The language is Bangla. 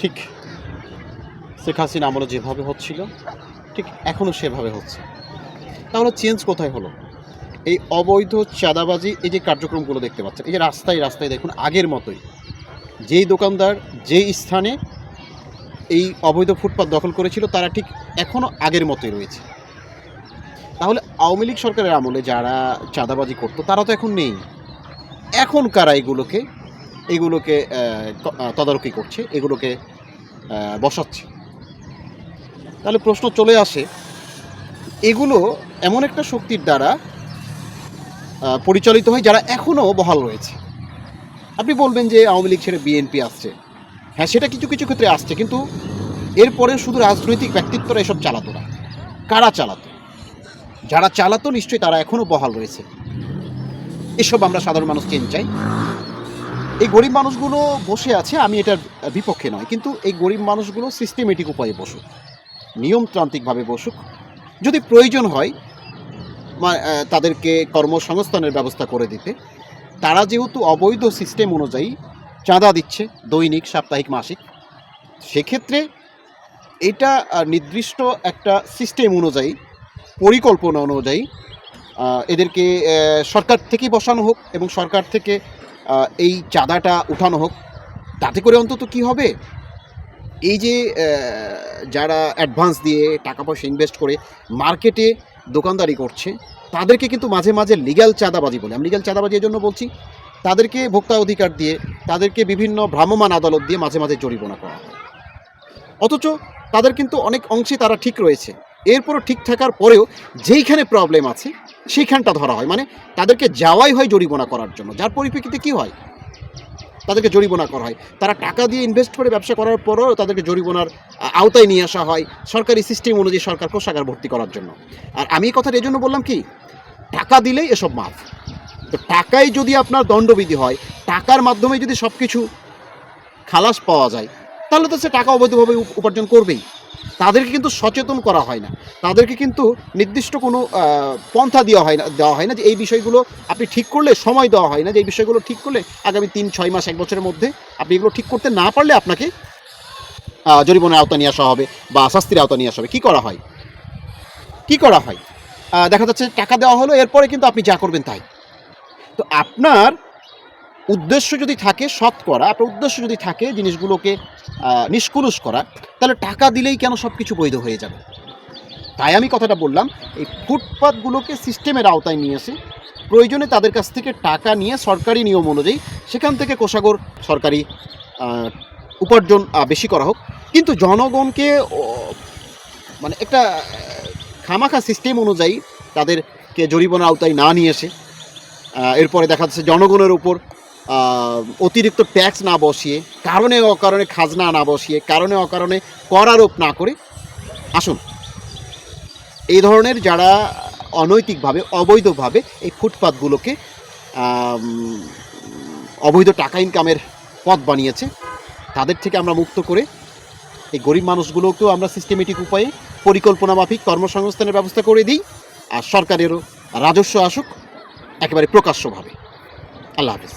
ঠিক শেখ হাসিনা আমলে যেভাবে হচ্ছিল, ঠিক এখনও সেভাবে হচ্ছে। তাহলে চেঞ্জ কোথায় হলো? এই অবৈধ চাঁদাবাজি, এই যে কার্যক্রমগুলো দেখতে পাচ্ছেন, এই যে রাস্তায় রাস্তায় দেখুন, আগের মতোই যেই দোকানদার, যেই স্থানে এই অবৈধ ফুটপাত দখল করেছিল, তারা ঠিক এখনও আগের মতোই রয়েছে। তাহলে আওয়ামী লীগ সরকারের আমলে যারা চাঁদাবাজি করতো, তারা তো এখন নেই। এখন কারা এগুলোকে এগুলোকে তদারকি করছে, এগুলোকে বসাচ্ছে। তাহলে প্রশ্ন চলে আসে, এগুলো এমন একটা শক্তির দ্বারা পরিচালিত হয় যারা এখনও বহাল রয়েছে। আপনি বলবেন যে আওয়ামী লীগ ছেড়ে বিএনপি আসছে। হ্যাঁ সেটা কিছু কিছু ক্ষেত্রে আসছে, কিন্তু এরপরে শুধু রাজনৈতিক ব্যক্তিত্বরা এসব চালাতো না। কারা চালাতো? যারা চালাতো নিশ্চয়ই তারা এখনও বহাল রয়েছে। এসব আমরা সাধারণ মানুষ চেন চাই এই গরিব মানুষগুলো বসে আছে, আমি এটার বিপক্ষে নয়। কিন্তু এই গরিব মানুষগুলো সিস্টেমেটিক উপায়ে বসুক, নিয়মতান্ত্রিকভাবে বসুক। যদি প্রয়োজন হয় তাদেরকে কর্মসংস্থানের ব্যবস্থা করে দিতে। তারা যেহেতু অবৈধ সিস্টেম অনুযায়ী চাঁদা দিচ্ছে, দৈনিক, সাপ্তাহিক, মাসিক, সেক্ষেত্রে এটা নির্দিষ্ট একটা সিস্টেম অনুযায়ী, পরিকল্পনা অনুযায়ী এদেরকে সরকার থেকেই বসানো হোক এবং সরকার থেকে এই চাঁদাটা উঠানো হোক, তাতে করে অন্তত কি হবে? এই যে যারা অ্যাডভান্স দিয়ে টাকা পয়সা ইনভেস্ট করে মার্কেটে দোকানদারি করছে, তাদেরকে কিন্তু মাঝে মাঝে লিগ্যাল চাঁদাবাজি বলে। আমি লিগ্যাল চাঁদাবাজি জন্য বলছি, তাদেরকে ভোক্তা অধিকার দিয়ে, তাদেরকে বিভিন্ন ভ্রাম্যমান আদালত দিয়ে মাঝে মাঝে জরিমানা করা হয়। অথচ তাদের কিন্তু অনেক অংশে তারা ঠিক রয়েছে। এরপরও ঠিক থাকার পরেও যেইখানে প্রবলেম আছে সেইখানটা ধরা হয়। মানে তাদেরকে যাওয়াই হয় জরিমানা করার জন্য। যার পরিপ্রেক্ষিতে কি হয়? তাদেরকে জরিমানা করা হয়। তারা টাকা দিয়ে ইনভেস্ট করে ব্যবসা করার পরও তাদেরকে জরিমানার আওতায় নিয়ে আসা হয় সরকারি সিস্টেম অনুযায়ী সরকার কোষাগার ভর্তি করার জন্য। আর আমি এই কথাটা এই জন্য বললাম কি? টাকা দিলেই এসব মাফ। তো টাকায় যদি আপনার দণ্ডবিধি হয়, টাকার মাধ্যমে যদি সব কিছু খালাস পাওয়া যায়, তাহলে তো সে টাকা অবৈধভাবে উপ- উপার্জন করবেই। তাদেরকে কিন্তু সচেতন করা হয় না। তাদেরকে কিন্তু নির্দিষ্ট কোনো পন্থা দেওয়া হয় না, দেওয়া হয় না যে এই বিষয়গুলো আপনি ঠিক করলে সময় দেওয়া হয় না, যে এই বিষয়গুলো ঠিক করলে আগামী তিন, ছয় মাস, এক বছরের মধ্যে আপনি এগুলো ঠিক করতে না পারলে আপনাকে জরিমানার আওতা নিয়ে আসা হবে বা শাস্তির আওতা নিয়ে আসা হবে। কী করা হয়? কি করা হয়? দেখা যাচ্ছে টাকা দেওয়া হলো, এরপরে কিন্তু আপনি যা করবেন তাই। তো আপনার উদ্দেশ্য যদি থাকে সৎ করা, আপনার উদ্দেশ্য যদি থাকে জিনিসগুলোকে নিষ্কুলুষ করা, তাহলে টাকা দিলেই কেন সব কিছু বৈধ হয়ে যাবে? তাই আমি কথাটা বললাম, এই ফুটপাতগুলোকে সিস্টেমের আওতায় নিয়ে এসে প্রয়োজনে তাদের কাছ থেকে টাকা নিয়ে সরকারি নিয়ম অনুযায়ী সেখান থেকে কোষাগর সরকারি উপার্জন বেশি করা হোক। কিন্তু জনগণকে মানে একটা খামাখা সিস্টেম অনুযায়ী তাদেরকে জরিমানার আওতায় না নিয়ে এসে এরপরে দেখা যাচ্ছে জনগণের উপর অতিরিক্ত ট্যাক্স না বসিয়ে, কারণে অকারণে খাজনা না বসিয়ে, কারণে অকারণে কর আরোপ না করে, আসুন। এই ধরনের যারা অনৈতিকভাবে, অবৈধভাবে এই ফুটপাতগুলোকে অবৈধ টাকা ইনকামের পথ বানিয়েছে, তাদের থেকে আমরা মুক্ত করে এই গরিব মানুষগুলোকেও আমরা সিস্টেমেটিক উপায়ে পরিকল্পনা মাফিক কর্মসংস্থানের ব্যবস্থা করে দিই, আর সরকারেরও রাজস্ব আসুক, একেবারে প্রকাশ্যভাবে। আল্লাহ হাফিজ।